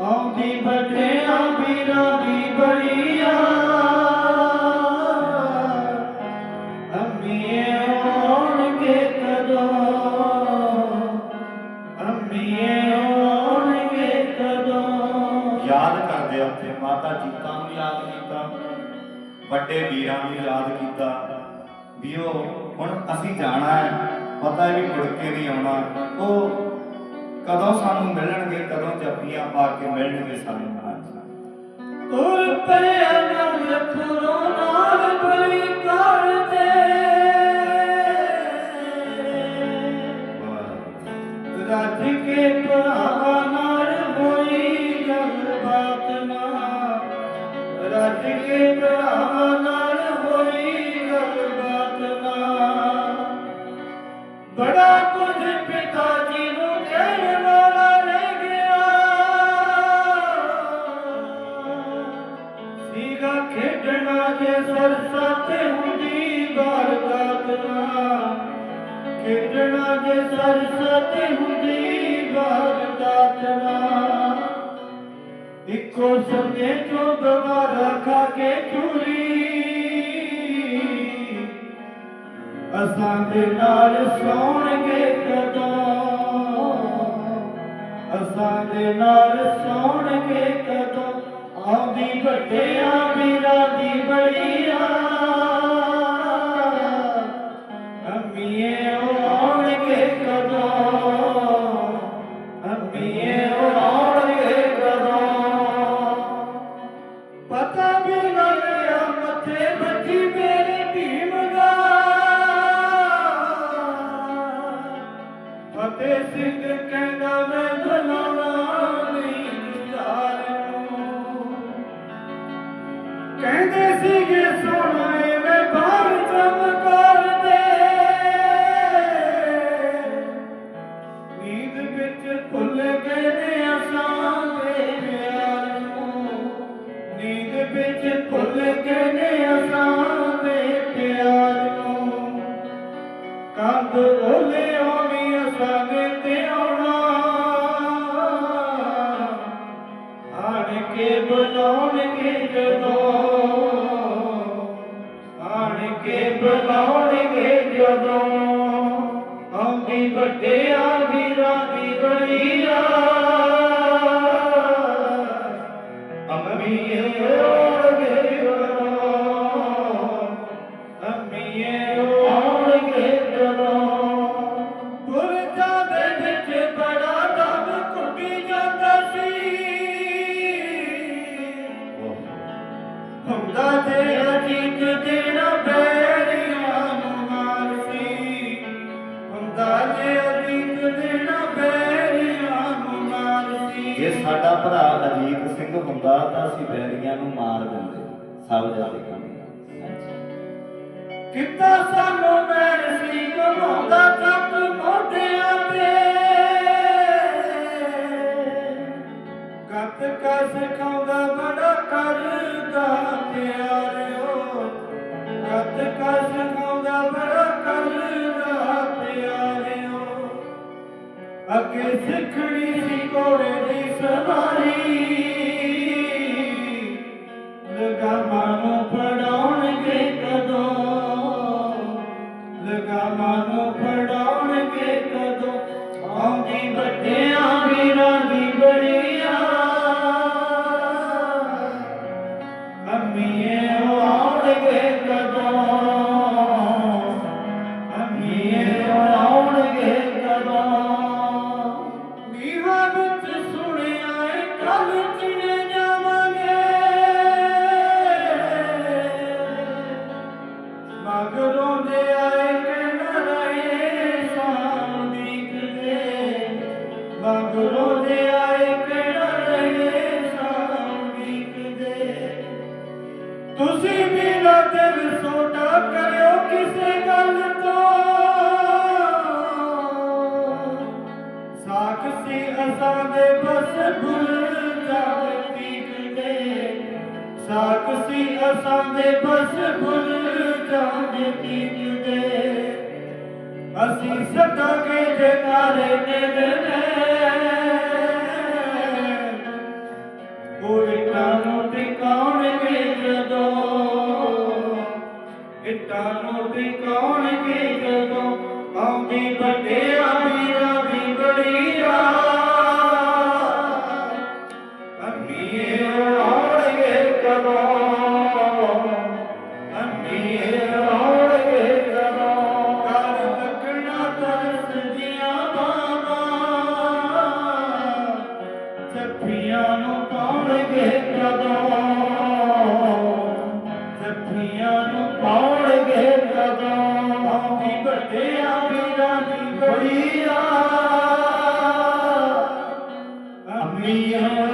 ਆਉਂਦੀ ਬੱਟਿਆਂ ਵੀਰਾਂ ਦੀ ਬੜੀਆ ਅੰਮੀਏ ਆਉਣਗੇ ਕਦੋਂ? ਅੰਮੀਏ ਆਉਣਗੇ ਕਦੋਂ? ਯਾਦ ਕਰਦੇ ਉੱਥੇ ਮਾਤਾ ਜੀਤਾ ਨੂੰ ਯਾਦ ਕੀਤਾ, ਵੱਡੇ ਵੀਰਾਂ ਨੂੰ ਯਾਦ ਕੀਤਾ। ਵੀ ਉਹ ਹੁਣ ਅਸੀਂ ਜਾਣਾ ਹੈ, ਪਤਾ ਹੈ ਵੀ ਮੁੜ ਕੇ ਨਹੀਂ ਆਉਣਾ। ਉਹ ਕਦੋਂ ਸਾਨੂੰ ਮਿਲਣਗੇ ਕਦੋਂ ਜੱਫੀਆਂ ਪਾ ਕੇ ਮਿਲਣਗੇ ਸਾਨੂੰ ਅੱਜ ਤੁਰ ਪਿਆ ਨੰਦ ਪੁਰੋਂ ਨਾਲ ਬਲੀ ਕਰਦੇ ਰੱਜ ਕੇ ਭਰਾਵਾਂ ਨਾਲ ਹੋਈ ਗੱਲਬਾਤ ਨਾ ਰੱਜ ਕੇ ਭਰਾਵਾਂ ਨਾਲ ਹੋਈ ਗੱਲਬਾਤ ਨਾ ਬੜਾ ਕੁਝ ਪਿਤਾ ਜੀ ਨੂੰ ਖੇਡਣਾ ਜੇ ਸਰਸਾ ਹੁੰਦੀ ਬਾਰਦਾਤ ਇੱਕੋ ਸੰਗੇ ਚੋ ਦੁਬਾਰਾ ਖਾ ਕੇ ਚੂਰੀ। ਅਸਾਂ ਦੇ ਨਾਲ ਸੌਣਗੇ ਕਦੋਂ? ਅਸਾਂ ਦੇ ਨਾਲ ਸੌਣਗੇ ਕਦੋਂ? ਆਉਂਦੀ ਵੱਡਿਆਂ ਵੀਰਾਂ ਦੀ ਬੜੀਆ। ਕਹਿੰਦੇ ਸੀਗੇ, ਸੋਹਣਾ ਮੈਂ ਬਾਹਰ ਚਮਕਾਰ ਦੇ ਨੀਂਦ ਵਿੱਚ ਭੁੱਲ ਗਏ ਨੇ ਅਸਾਂ ਦੇ ਪਿਆਰ ਨੂੰ। ਨੀਂਦ ਵਿੱਚ ਭੁੱਲ ਗਏ ਨੇ ਅਸਾਂ ਦੇ ਪਿਆਰ ਨੂੰ। ਕੰਧ ਓਲੇ ਆਉਣੀ ਅਸਾਂ ਨੇ ਤੇ ਆਉਣਾ। ਆਣ ਕੇ ਬੁਲਾਉਣਗੇ ਜਦੋਂ ਆਣ ਕੇ ਬੁਲਾਉਣਗੇ ਜਦੋਂ ਆਉਂਦੀ ਵੱਡਿਆ ਵੀਰਾਂ ਸਾਡਾ ਭਰਾ ਅਜੀਤ ਸਿੰਘ ਹੁੰਦਾ ਤਾਂ ਅਸੀਂ ਬੈਰੀਆਂ ਨੂੰ ਮਾਰ ਦਿੰਦੇ, ਸਭ ਜਾਦੇ ਕੰਮ ਕਿੱਦਾਂ ਸਾਨੂੰ ਮੈਰ ਸੀ ਘਮਾਉਂਦਾ ਚੱਕ ਮੋਢਿਆਂ ਤੇ? ਗੱਤ ਕਾ ਸਿਖਾਉਂਦਾ ਬੜਾ ਕਰਦਾ ਪਿਆਰਿਓ। ਗੱਤ ਕਾ ਸਿਖਾਉਂਦਾ ਬੜਾ ਅੱਗੇ ਸਿੱਖਣੀ ਸੀ ਕੋੜੇ ਦੀ ਸਵਾਰੀ। ਲਗਾਮਾਂ ਨੂੰ ਫੜਾਉਣਗੇ ਕਦੋਂ? ਲਗਾਮਾਂ ਨੂੰ ਤੁਸੀਂ ਵੀ ਨਾ ਦਿਲ ਸੋਟਾ ਕਰਿਓ ਕਿਸੇ ਗੱਲ ਤੋਂ। ਸਾਖ ਅਸਾਂ ਦੇ ਬਸ ਭੁੱਲ ਜਾਵੇ ਤੀਕ ਦੇ ਅਸਾਂ ਦੇ ਬਸ ਭੁੱਲ ਜਾਵੇ ਤੀਕ ਅਸੀਂ ਸਦਾਂਗੇ ਜਕਾਰੇ ਨੇ ਨੇ। ਉਹ ਇੱਟਾਂ me on.